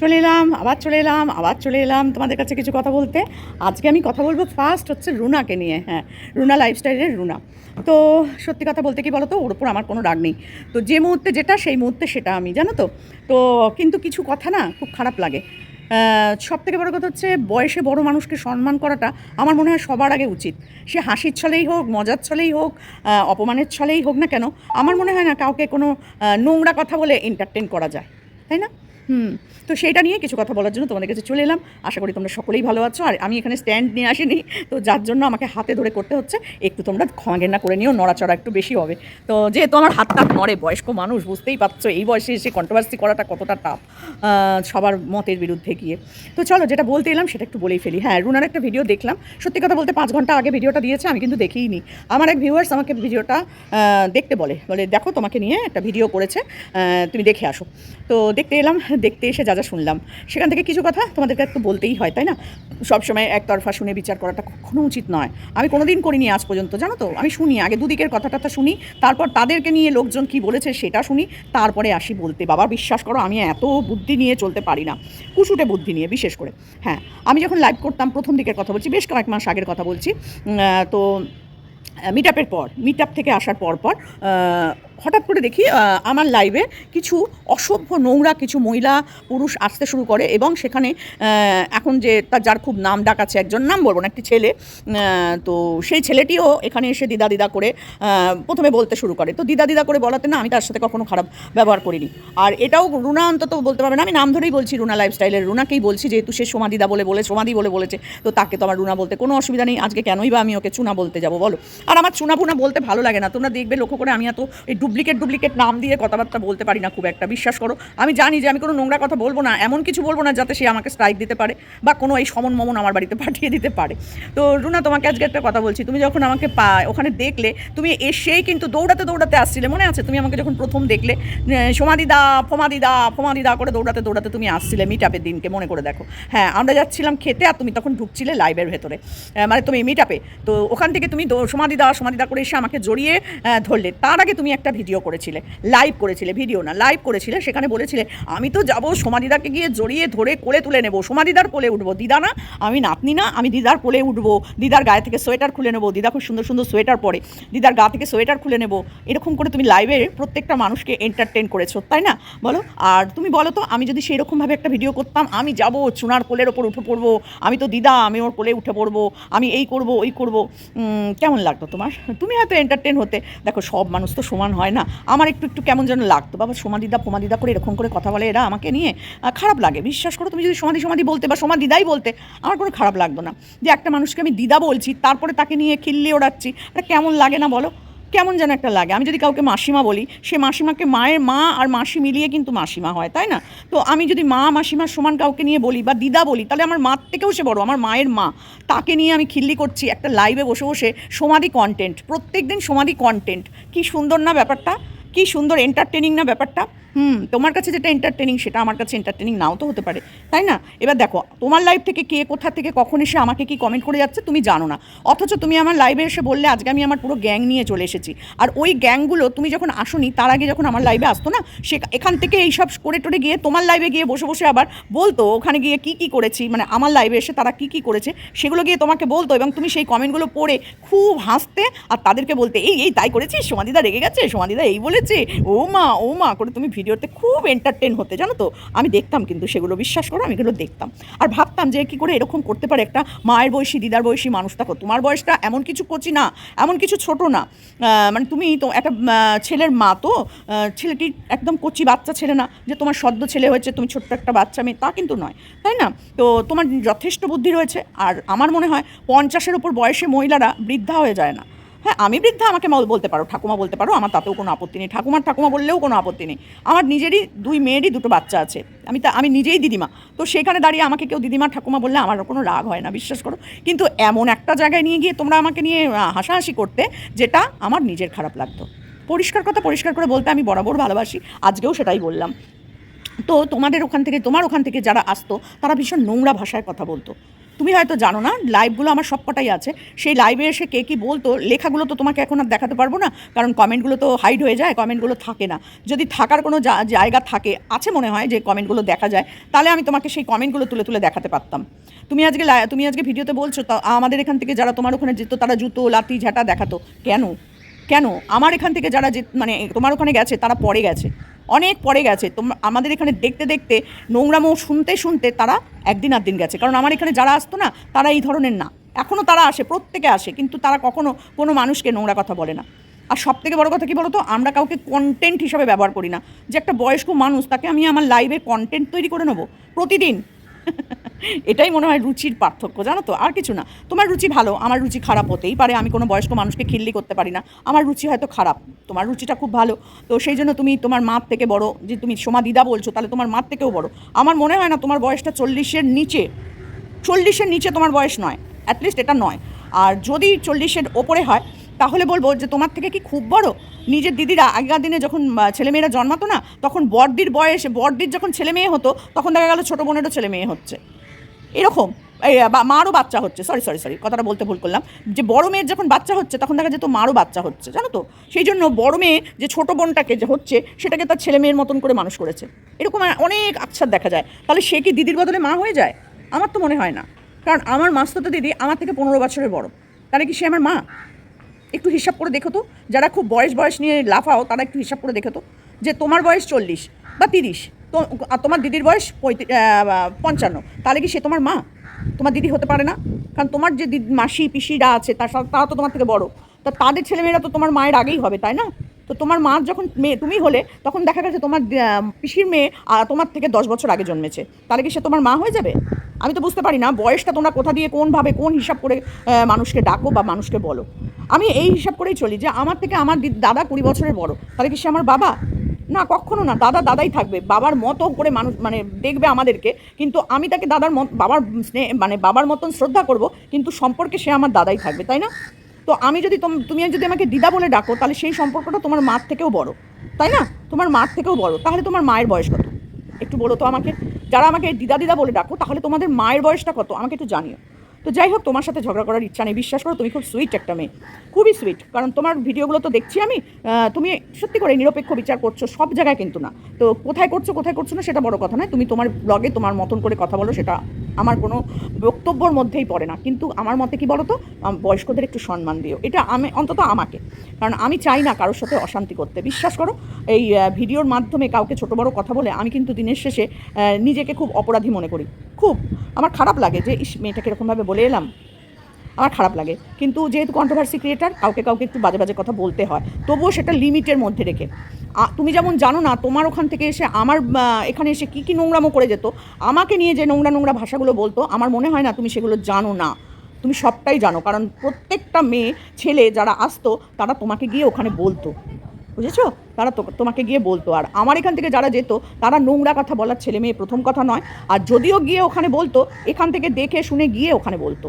চলে এলাম, আবার চলে এলাম, আবার চলে এলাম তোমাদের কাছে কিছু কথা বলতে। আজকে আমি কথা বলব ফার্স্ট হচ্ছে রুনাকে নিয়ে হ্যাঁ রুনা লাইফস্টাইলের রুনা। তো সত্যি কথা বলতে কি বলো তো ওর উপর আমার কোনো রাগ নেই। তো যে মুহূর্তে যেটা, সেই মুহূর্তে সেটা আমি, জানো তো? তো কিন্তু কিছু কথা না খুব খারাপ লাগে। সব থেকে বড় কথা হচ্ছে, বয়সে বড় মানুষকে সম্মান করাটা আমার মনে হয় সবার আগে উচিত। সে হাসির ছলেই হোক, মজার ছলেই হোক অপমানের ছলেই হোক না কেন, আমার মনে হয় না কাউকে কোনো নোংরা কথা বলে এন্টারটেন করা যায়। তাই না? হুম। তো সেইটা নিয়ে কিছু কথা বলার জন্য তোমাদের কাছে চলে এলাম। আশা করি তোমরা সকলেই ভালো আছো। আর আমি এখানে স্ট্যান্ড নিয়ে আসিনি। তো যার জন্য আমাকে হাতে ধরে করতে হচ্ছে, একটু তোমরা ক্ষমা ঘেন্না করে নিও, নড়াচড়া একটু বেশি হবে। তো যেহেতু আমার হাত হাতটা নড়ে, বয়স্ক মানুষ, বুঝতেই পারছ, এই বয়সে এসে কন্ট্রোভার্সি করাটা কতটা টাফ সবার মতের বিরুদ্ধে গিয়ে। তো চলো, যেটা বলতে এলাম, সেটা একটু বলেই ফেলি। হ্যাঁ রুনার একটা ভিডিও দেখলাম। সত্যি কথা বলতে পাঁচ ঘণ্টা আগে ভিডিওটা দিয়েছে, আমি কিন্তু দেখিইনি আমার এক ভিউয়ার্স আমাকে ভিডিওটা দেখতে বলে বলে, দেখো, তোমাকে নিয়ে একটা ভিডিও করেছে তুমি দেখে আসো। তো দেখতে এলাম দেখতে এসে যা যা শুনলাম। সেখান থেকে কিছু কথা তোমাদেরকে একটু বলতেই হয়, তাই না? সবসময় একতরফা শুনে বিচার করাটা কখনো উচিত নয়। আমি কোনো দিন করিনি আজ পর্যন্ত, জানো তো? আমি শুনি, আগে দুদিকের কথা টথা শুনি, তারপর তাদেরকে নিয়ে লোকজন কি বলেছে সেটা শুনি, তারপরে আসি বলতে। বাবা, বিশ্বাস করো, আমি এত বুদ্ধি নিয়ে চলতে পারি না। কুশুটে বুদ্ধি নিয়ে, বিশেষ করে। হ্যাঁ আমি যখন লাইভ করতাম, প্রথম দিকের কথা বলছি, বেশ কয়েক মাস আগের কথা বলছি। তো মিট আপের পর মিট আপ থেকে আসার পর পর হঠাৎ করে দেখি আমার লাইভে কিছু অসভ্য নোংরা কিছু মহিলা, পুরুষ আসতে শুরু করে এবং সেখানে এখন যে তার যার খুব নাম ডাক আছে, একজন নাম বলব না, একটি ছেলে তো সেই ছেলেটিও এখানে এসে দিদা দিদা করে প্রথমে বলতে শুরু করে। তো দিদা দিদা করে বলাতে, না, আমি তার সাথে কখনো খারাপ ব্যবহার করিনি। আর এটাও রুনা অন্তত বলতে পারবে না। আমি নাম ধরেই বলছি রুনা লাইফস্টাইলের রুনাকেই বলছি, যেহেতু সে সোমাদিদা বলে বলে সোমাদি বলে বলেছে, তো তাকে তো আমার রুনা বলতে কোনো অসুবিধা নেই। আজকে কেনই বা আমি ওকে চুনা বলতে যাব, বলো। আর আমার চুনা ফুনা বলতে ভালো লাগে না। তোমরা দেখবে লক্ষ্য করে আমি এত এই ডুপ্লিকেট ডুপ্লিকেট নাম দিয়ে কথাবার্তা বলতে পারি না খুব একটা, বিশ্বাস করো। আমি জানি যে আমি কোনো নোংরা কথা বলব না, এমন কিছু বলব না যাতে সে আমাকে স্ট্রাইক দিতে পারে বা কোনো এই সমন মমন আমার বাড়িতে পাঠিয়ে দিতে পারে। তো রুনা, তোমাকে আজকে একটা কথা বলছি, তুমি যখন আমাকে পা, ওখানে দেখলে, তুমি এসেই কিন্তু দৌড়াতে দৌড়াতে আসছিলে, মনে আছে? তুমি আমাকে যখন প্রথম দেখলে সোমাদিদা, ফোমাদিদা ফোমাদিদা করে দৌড়াতে দৌড়াতে তুমি আসছিলে মিট আপের দিনকে, মনে করে দেখো। হ্যাঁ আমরা যাচ্ছিলাম খেতে আর তুমি তখন ঢুকছিলে লাইভের ভেতরে। মানে তুমি মিট আপে তো ওখান থেকে তুমি দৌ- সমাধিদা সমাধিদা করে এসে আমাকে জড়িয়ে ধরলে। তার আগে তুমি একটা ভিডিও করেছিলে লাইভ করেছিলে ভিডিও না লাইভ করেছিলে, সেখানে বলেছিলে, আমি তো যাব সমাধিদাকে গিয়ে জড়িয়ে ধরে কোলে তুলে নেব সমাধিদার কোলে উঠবো, দিদা না, আমি নাতনি না, আমি দিদার কোলে উঠবো, দিদার গায়ে থেকে সোয়েটার খুলে নেব, দিদা খুব সুন্দর সুন্দর সোয়েটার পরে, দিদার গা থেকে সোয়েটার খুলে নেব। এরকম করে তুমি লাইভে প্রত্যেকটা মানুষকে এন্টারটেন করেছ, তাই না? বলো, আর তুমি বলো তো, আমি যদি সেই রকমভাবে একটা ভিডিও করতাম, আমি যাব চুনার কোলের ওপর উঠে পড়ব, আমি তো দিদা, আমি ওর কোলে উঠে পড়ব, আমি এই করব, ওই করব কেমন লাগতো তোমার? তুমি হয়তো এন্টারটেন হতে, দেখো সব মানুষ তো সমান হয় না। আমার একটু একটু কেমন যেন লাগতো। বাবা, সমাদিদা ফোমাদিদা করে এরকম করে কথা বলে, এরা আমাকে নিয়ে খারাপ লাগে। বিশ্বাস করো, তুমি যদি সমাধি সমাধি বলতে বা সমাদিদাই বলতে, আমার কোনো খারাপ লাগতো না। যে একটা মানুষকে আমি দিদা বলছি, তারপরে তাকে নিয়ে খিল্লি ওড়াচ্ছি এটা কেমন লাগে না বলো? কেমন যেন একটা লাগে। আমি যদি কাউকে মাসিমা বলি, সে মাসিমাকে মায়ের মা আর মাসি মিলিয়ে কিন্তু মাসিমা হয়, তাই না? তো আমি যদি মা মাসিমার সমান কাউকে নিয়ে বলি বা দিদা বলি, তাহলে আমার মার থেকেও সে বড়, আমার মায়ের মা। তাকে নিয়ে আমি খিল্লি করছি একটা লাইভে বসে বসে সমাধি কন্টেন্ট প্রত্যেক দিন সমাধি কন্টেন্ট কী সুন্দর না ব্যাপারটা? কী সুন্দর এন্টারটেনিং না ব্যাপারটা? হুম, তোমার কাছে যেটা এন্টারটেনিং সেটা আমার কাছে এন্টারটেনিং নাও তো হতে পারে, তাই না? এবার দেখো, তোমার লাইফ থেকে কে কোথা থেকে কখন এসে আমাকে কি কমেন্ট করে যাচ্ছে তুমি জানো না, অথচ তুমি আমার লাইভে এসে বললে আজকে আমি আমার পুরো গ্যাং নিয়ে চলে এসেছি, আর ওই গ্যাংগুলো তুমি যখন আসোনি তার আগে যখন আমার লাইভে আসতো না, সে এখান থেকে এইসব করে টোরে গিয়ে তোমার লাইভে গিয়ে বসে বসে আবার বলতো, ওখানে গিয়ে কি কি করেছি মানে আমার লাইভে এসে তারা কি কি করেছে, সেগুলো গিয়ে তোমাকে বলতো এবং তুমি সেই কমেন্টগুলো পড়ে খুব হাসতে আর তাদেরকে বলতে, এই এই, তাই করেছিস? সমাধিদা রেগে গেছে? সমাধিদা এই বলেছে? ও মা ও মা, করে তুমি ভিডিওতে খুব এন্টারটেন হতে, জানো তো? আমি দেখতাম কিন্তু সেগুলো, বিশ্বাস করো, আমি এগুলো দেখতাম। আর ভাবতাম যে কি করে এরকম করতে পারে একটা মায়ের বয়সী, দিদার বয়সী মানুষ। থাকো তোমার বয়সটা এমন কিছু কচি না, এমন কিছু ছোট না। মানে তুমি তো একটা ছেলের মা তো ছেলেটি একদম কচি বাচ্চা ছেলে না, যে তোমার সদ্য ছেলে হয়েছে, তুমি ছোট্ট একটা বাচ্চা মেয়ে, তা কিন্তু নয়, তাই না? তো তোমার যথেষ্ট বুদ্ধি রয়েছে, আর আমার মনে হয় পঞ্চাশের ওপর বয়সে মহিলারা বৃদ্ধা হয়ে যায় না। হ্যাঁ আমি বৃদ্ধা, আমাকে বলতে পারো, ঠাকুমা বলতে পারো, আমার তাতেও কোনো আপত্তি নেই। ঠাকুমার, ঠাকুমা বললেও কোনো আপত্তি নেই। আমার নিজেরই দুই মেয়েরই দুটো বাচ্চা আছে। আমি তা, আমি নিজেই দিদিমা। তো সেখানে দাঁড়িয়ে আমাকে কেউ দিদিমা, ঠাকুমা বললে আমার কোনো রাগ হয় না, বিশ্বাস করো। কিন্তু এমন একটা জায়গায় নিয়ে গিয়ে তোমরা আমাকে নিয়ে হাসাহাসি করতে, যেটা আমার নিজের খারাপ লাগতো। পরিষ্কার কথা পরিষ্কার করে বলতে আমি বরাবর ভালোবাসি, আজকেও সেটাই বললাম। তো তোমাদের ওখান থেকে, তোমার ওখান থেকে যারা আসতো, তারা ভীষণ নোংরা ভাষায় কথা বলতো। তুমি হয়তো জানো না লাইভগুলো আমার সবকটাই আছে। সেই লাইভে এসে কে কী বলতো, লেখাগুলো তো তোমাকে এখন আর দেখাতে পারব না, কারণ কমেন্টগুলো তো হাইড হয়ে যায় কমেন্টগুলো থাকে না। যদি থাকার কোনো জায়গা থাকে, আছে মনে হয় যে কমেন্টগুলো দেখা যায়, তাহলে আমি তোমাকে সেই কমেন্টগুলো তুলে তুলে দেখাতে পারতাম। তুমি আজকে তুমি আজকে ভিডিওতে বলছো, তা আমাদের এখান থেকে যারা তোমার ওখানে যেত, তারা জুতো লাতি ঝাঁটা দেখাতো। কেন? কেন? আমার এখান থেকে যারা যে মানে তোমার ওখানে গেছে, তারা পরে গেছে। অনেক পরে গেছে। তোমরা, আমাদের এখানে দেখতে দেখতে, নোংরামো শুনতে শুনতে তারা একদিন আর দিন গেছে। কারণ আমার এখানে যারা আসতো না, তারা এই ধরনের না। এখনও তারা আসে, প্রত্যেকে আসে, কিন্তু তারা কখনও কোনো মানুষকে নোংরা কথা বলে না। আর সব থেকে বড়ো কথা কি বলতো? আমরা কাউকে কন্টেন্ট হিসাবে ব্যবহার করি না। যে একটা বয়স্ক মানুষ, তাকে আমি আমার লাইভে কন্টেন্ট তৈরি করে নেব প্রতিদিন। এটাই মনে হয় রুচির পার্থক্য, জানো তো? আর কিছু না। তোমার রুচি ভালো, আমার রুচি খারাপ হতেই পারে, আমি কোনো বয়স্ক মানুষকে খিল্লি করতে পারি না। আমার রুচি হয়তো খারাপ, তোমার রুচিটা খুব ভালো। তো সেই জন্য তুমি তোমার মার থেকে বড়, যে তুমি সোমা দিদা বলছো, তাহলে তোমার মার থেকেও বড়। আমার মনে হয় না তোমার বয়সটা চল্লিশের নিচে চল্লিশের নিচে তোমার বয়স নয় অ্যাটলিস্ট এটা নয়। আর যদি চল্লিশের ওপরে হয় তাহলে বলব যে তোমার থেকে কি খুব বড়? নিজের দিদিরা আগেকার দিনে যখন ছেলেমেয়েরা জন্মাতো না, তখন বড়দির বয়স, বড়দির যখন ছেলে মেয়ে হতো, তখন দেখা গেল ছোটো বোনেরও ছেলে মেয়ে হচ্ছে। এরকম মারও বাচ্চা হচ্ছে সরি সরি সরি কথাটা বলতে ভুল করলাম। যে বড় মেয়ের যখন বাচ্চা হচ্ছে, তখন দেখা যেত মারও বাচ্চা হচ্ছে, জানো তো? সেই জন্য বড় মেয়ে যে ছোটো বোনটাকে যে হচ্ছে, সেটাকে তার ছেলে মেয়ের মতন করে মানুষ করেছে। এরকম অনেক আচ্ছাদ দেখা যায়। তাহলে সে কি দিদির বদলে মা হয়ে যায়? আমার তো মনে হয় না। কারণ আমার মাস্ততো দিদি আমার থেকে পনেরো বছরের বড়। তাহলে কি সে আমার মা? একটু হিসাব করে দেখো তো। যারা খুব বয়স বয়স নিয়ে লাফাও, তারা একটু হিসাব করে দেখো তো যে তোমার বয়স চল্লিশ বা তিরিশ, তো আর তোমার দিদির বয়স পঞ্চান্ন, তাহলে কি সে তোমার মা? তোমার দিদি হতে পারে না? কারণ তোমার যে দিদি মাসি পিসিরা আছে, তার সাথে তারা তো তোমার থেকে বড়। তা তাদের ছেলেমেয়েরা তো তোমার মায়ের আগেই হবে, তাই না? তো তোমার মা যখন মেয়ে, তুমি হলে তখন দেখা গেছে তোমার পিসির মেয়ে তোমার থেকে দশ বছর আগে জন্মেছে। তাহলে কি সে তোমার মা হয়ে যাবে? আমি তো বুঝতে পারি না বয়সটা তোমরা কোথা দিয়ে কোনভাবে কোন হিসাব করে মানুষকে ডাকো বা মানুষকে বলো। আমি এই হিসাব করেই চলি যে আমার থেকে আমার দাদা কুড়ি বছরের বড়। তাহলে কি সে আমার বাবা? না, কখনো না। দাদা দাদাই থাকবে। বাবার মতো করে মানুষ মানে দেখবে আমাদেরকে। কিন্তু আমি তাকে দাদার মত, বাবার স্নেহ মানে বাবার মতন শ্রদ্ধা করব, কিন্তু সম্পর্কে সে আমার দাদাই থাকবে, তাই না? তো আমি যদি তুমি যদি আমাকে দিদা বলে ডাকো, তাহলে সেই সম্পর্কটা তোমার মার থেকেও বড়। তাই না? তোমার মার থেকেও বড়। তাহলে তোমার মায়ের বয়স কত? একটু বলো তো আমাকে। যারা আমাকে দিদা দিদা বলে ডাকো তাহলে তোমাদের মায়ের বয়সটা কত? আমাকে একটু জানিও। তো যাই হোক, তোমার সাথে ঝগড়া করার ইচ্ছা নেই। বিশ্বাস করো, তুমি খুব সুইট একটা মেয়ে। খুবই সুইট কারণ তোমার ভিডিওগুলো তো দেখছি আমি তুমি সত্যি করে নিরপেক্ষ বিচার করছ সব জায়গায় কিন্তু না। তো কোথায় করছ কোথায় করছ না, সেটা বড় কথা নয়। তুমি তোমার ব্লগে তোমার মতন করে কথা বলো, সেটা আমার কোনো বক্তব্যর মধ্যেই পড়ে না। কিন্তু আমার মতে কি বলো তো বয়স্কদের একটু সম্মান দিও। এটা আমি, অন্তত আমাকে। কারণ আমি চাই না কারোর সাথে অশান্তি করতে। বিশ্বাস করো, এই ভিডিওর মাধ্যমে কাউকে ছোট বড় কথা বলে আমি কিন্তু দিনের শেষে নিজেকে খুব অপরাধী মনে করি। খুব আমার খারাপ লাগে যে, ইস, মেয়েটাকে এরকমভাবে বলে এলাম। আমার খারাপ লাগে। কিন্তু যেহেতু কন্ট্রোভার্সি ক্রিয়েটার কাউকে কাউকে একটু বাজে বাজে কথা বলতে হয়। তবুও সেটা লিমিটের মধ্যে রেখে। তুমি যেমন জানো না, তোমার ওখান থেকে এসে আমার এখানে এসে কী কী নোংরামো করে যেত, আমাকে নিয়ে যে নোংরা নোংরা ভাষাগুলো বলতো, আমার মনে হয় না তুমি সেগুলো জানো না। তুমি সবটাই জানো, কারণ প্রত্যেকটা মেয়ে, ছেলে যারা আসতো, তারা তোমাকে গিয়ে ওখানে বলতো। বুঝেছ? তারা তো তোমাকে গিয়ে বলতো। আর আমার এখান থেকে যারা যেত, তারা নোংরা কথা বলার ছেলে মেয়ে প্রথম কথা নয়। আর যদিও গিয়ে ওখানে বলতো, এখান থেকে দেখে শুনে গিয়ে ওখানে বলতো।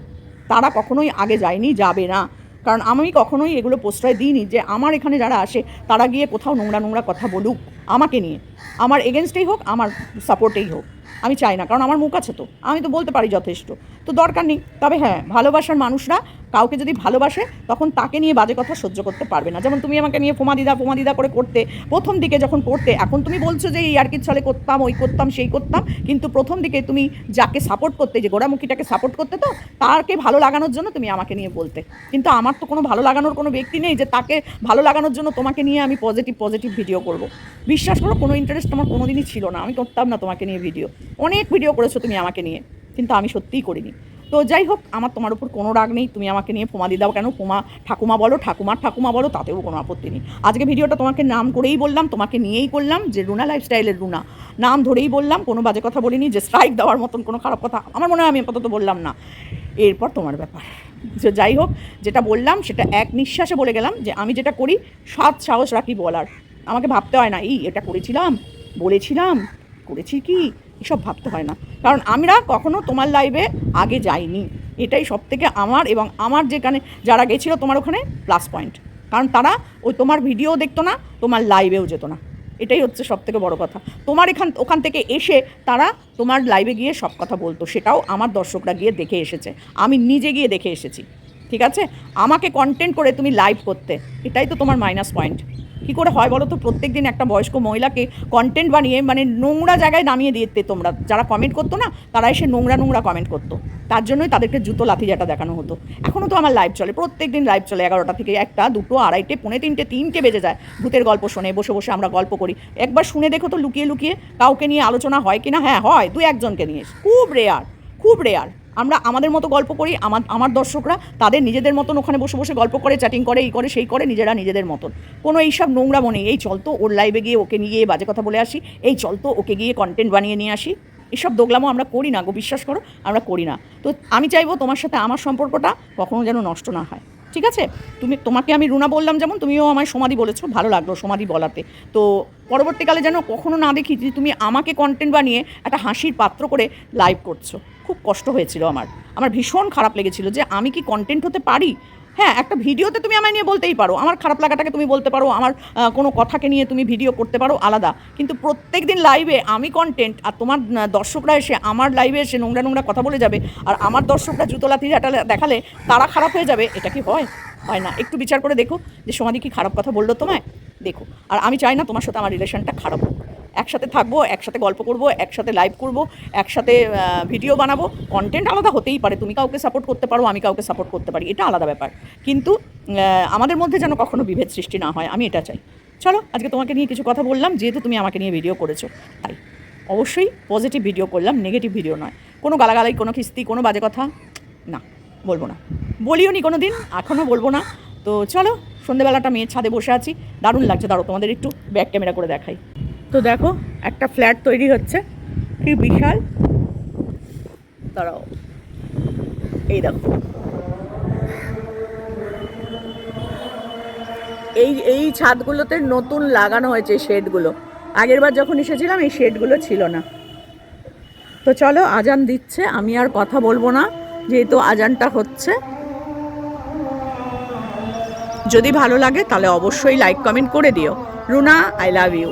তারা কখনোই আগে যায়নি, যাবে না। কারণ আমি কখনোই এগুলো প্রশ্রয় দিইনি যে আমার এখানে যারা আসে, তারা গিয়ে কোথাও নোংরা নোংরা কথা বলুক আমাকে নিয়ে। আমার এগেনস্টেই হোক, আমার সাপোর্টেই হোক। আমি চাই না, কারণ আমার মুখ আছে তো। আমি তো বলতে পারি যথেষ্ট। তো দরকার নেই। তবে হ্যাঁ ভালোবাসার মানুষরা কাউকে যদি ভালোবাসে, তখন তাকে নিয়ে বাজে কথা সহ্য করতে পারবে না। যেমন তুমি আমাকে নিয়ে ফোমা দিদা ফোমা দিদা করে করতে, প্রথম দিকে যখন করতে, এখন তুমি বলছো যে এই আর কি ছলে করতাম, ওই করতাম, সেই করতাম, কিন্তু প্রথম দিকে তুমি যাকে সাপোর্ট করতে, যে গোড়ামুখীটাকে সাপোর্ট করতে, তো তাকে ভালো লাগানোর জন্য তুমি আমাকে নিয়ে বলতে। কিন্তু আমার তো কোনো ভালো লাগানোর কোনো ব্যক্তি নেই যে তাকে ভালো লাগানোর জন্য তোমাকে নিয়ে আমি পজিটিভ পজিটিভ ভিডিও করব। বিশ্বাস করো, কোনো ইন্টারেস্ট আমার কোনো দিনই ছিল না। আমি করতাম না তোমাকে নিয়ে ভিডিও অনেক ভিডিও করেছ তুমি আমাকে নিয়ে। কিন্তু আমি সত্যিই করিনি। তো যাই হোক, আমার তোমার উপর কোনো রাগ নেই। তুমি আমাকে নিয়ে ফোমা দিয়ে দিদাও কেন? ফোমা ঠাকুমা বলো, ঠাকুমার ঠাকুমা বলো, তাতেও কোনো আপত্তি নেই। আজকে ভিডিওটা তোমাকে নাম করেই বললাম, তোমাকে নিয়েই করলাম যে রুনা লাইফস্টাইলের রুনা। নাম ধরেই বললাম, কোনো বাজে কথা বলিনি, যে স্ট্রাইক দেওয়ার মতন কোনো খারাপ কথা আমার মনে হয় আমি আপাতত বললাম না। এরপর তোমার ব্যাপার। যে যাই হোক, যেটা বললাম সেটা এক নিঃশ্বাসে বলে গেলাম যে আমি যেটা করি সাত সাহস রাখি বলার। আমাকে ভাবতে হয় না, এই, এটা করেছিলাম, বলেছিলাম, করেছি কি? এসব ভাবতে হয় না। কারণ আমরা কখনো তোমার লাইভে আগে যাইনি। এটাই সব থেকে আমার এবং আমার যেখানে যারা গেছিল তোমার ওখানে প্লাস পয়েন্ট কারণ তারা ওই তোমার ভিডিও দেখতো না, তোমার লাইভেও যেত না। এটাই হচ্ছে সব থেকে বড় কথা। তোমার এখান, ওখান থেকে এসে তারা তোমার লাইভে গিয়ে সব কথা বলতো। সেটাও আমার দর্শকরা গিয়ে দেখে এসেছে। আমি নিজে গিয়ে দেখে এসেছি। ঠিক আছে? আমাকে কন্টেন্ট করে তুমি লাইভ করতে। এটাই তো তোমার মাইনাস পয়েন্ট কী করে হয় বলো তো? প্রত্যেক দিন একটা বয়স্ক মহিলাকে কন্টেন্ট বানিয়ে মানে নোংরা জায়গায় নামিয়ে দিতে তোমরা। যারা কমেন্ট করতো না তারা এসে নোংরা নোংরা কমেন্ট করতো। তার জন্যই তাদেরকে জুতো লাথি যেটা দেখানো হতো। এখনও তো আমার লাইভ চলে প্রত্যেক দিন লাইভ চলে এগারোটা থেকে একটা, দুটো, আড়াইটে, পৌনে তিনটে তিনটে বেজে যায়। ভূতের গল্প শোনে, বসে বসে আমরা গল্প করি। একবার শুনে দেখো তো, লুকিয়ে লুকিয়ে কাউকে নিয়ে আলোচনা হয় কি না হ্যাঁ হয়। দু একজনকে নিয়ে। খুব রেয়ার খুব রেয়ার আমরা আমাদের মতো গল্প করি, আমার আমার দর্শকরা তাদের নিজেদের মতন ওখানে বসে বসে গল্প করে চ্যাটিং করে, এই করে, সেই করে, নিজেরা নিজেদের মতন। কোনো এইসব নোংরা মনে এই চল তো ওর লাইভে গিয়ে ওকে নিয়ে বাজে কথা বলে আসি, এই চল তো ওকে গিয়ে কন্টেন্ট বানিয়ে নিয়ে আসি। এসব দোগলামো আমরা করি না গো, বিশ্বাস করো, আমরা করি না। তো আমি চাইব তোমার সাথে আমার সম্পর্কটা কখনো যেন নষ্ট না হয়। ঠিক আছে? তুমি, তোমাকে আমি রুনা বললাম যেমন, তুমিও আমায় সমাধি বলেছ, ভালো লাগল সমাধি বলাতে। তো পরবর্তীকালে যেন কখনো না দেখি যে তুমি আমাকে কন্টেন্ট বানিয়ে একটা হাসির পাত্র করে লাইভ করছ। খুব কষ্ট হয়েছিল আমার। আমার ভীষণ খারাপ লেগেছিল যে আমি কি কন্টেন্ট হতে পারি? হ্যাঁ একটা ভিডিওতে তুমি আমায় নিয়ে বলতেই পারো। আমার খারাপ লাগাটাকে তুমি বলতে পারো, আমার কোনো কথাকে নিয়ে তুমি ভিডিও করতে পারো, আলাদা। কিন্তু প্রত্যেক দিন লাইভে আমি কন্টেন্ট আর তোমার দর্শকরা এসে আমার লাইভে এসে নোংরা নোংরা কথা বলে যাবে আর আমার দর্শকরা জুতো লাথি দেখালে তারা খারাপ হয়ে যাবে, এটা কি হয়? হয় না। একটু বিচার করে দেখো যে সমাধি কি খারাপ কথা বলল তোমায়? দেখো। আর আমি চাই না তোমার সাথে আমার রিলেশনটা খারাপ হোক। একসাথে থাকব, একসাথে গল্প করব, একসাথে লাইভ করব, একসাথে ভিডিও বানাবো। কন্টেন্ট আলাদা হতেই পারে। তুমি কাউকে সাপোর্ট করতে পারো, আমি কাউকে সাপোর্ট করতে পারি। এটা আলাদা ব্যাপার। কিন্তু আমাদের মধ্যে যেন কখনো বিভেদ সৃষ্টি না হয়, আমি এটা চাই। চলো, আজকে তোমাকে নিয়ে কিছু কথা বললাম, যেহেতু তুমি আমাকে নিয়ে ভিডিও করেছ। তাই, অবশ্যই পজিটিভ ভিডিও করলাম নেগেটিভ ভিডিও নয়। কোনো গালাগালাই কোনো কিস্তি কোনো বাজে কথা, না, বলব না। বলিও নি কোনো দিন এখনও বলব না। তো চলো, সন্ধেবেলাটা মেয়ের ছাদে বসে আছি। দারুণ লাগছে। দাঁড়ো তোমাদের একটু ব্যাক ক্যামেরা করে দেখাই। তো দেখো, একটা ফ্ল্যাট তৈরি হচ্ছে। কি বিশাল। দাঁড়াও। এই দেখো। এই এই ছাদগুলোতে নতুন লাগানো হয়েছে শেডগুলো। আগের বার যখন এসেছিলাম, এই শেডগুলো ছিল না। তো চলো, আজান দিচ্ছে। আমি আর কথা বলব না, যেহেতু আজানটা হচ্ছে। যদি ভালো লাগে, তাহলে অবশ্যই লাইক কমেন্ট করে দিও। Runa I love you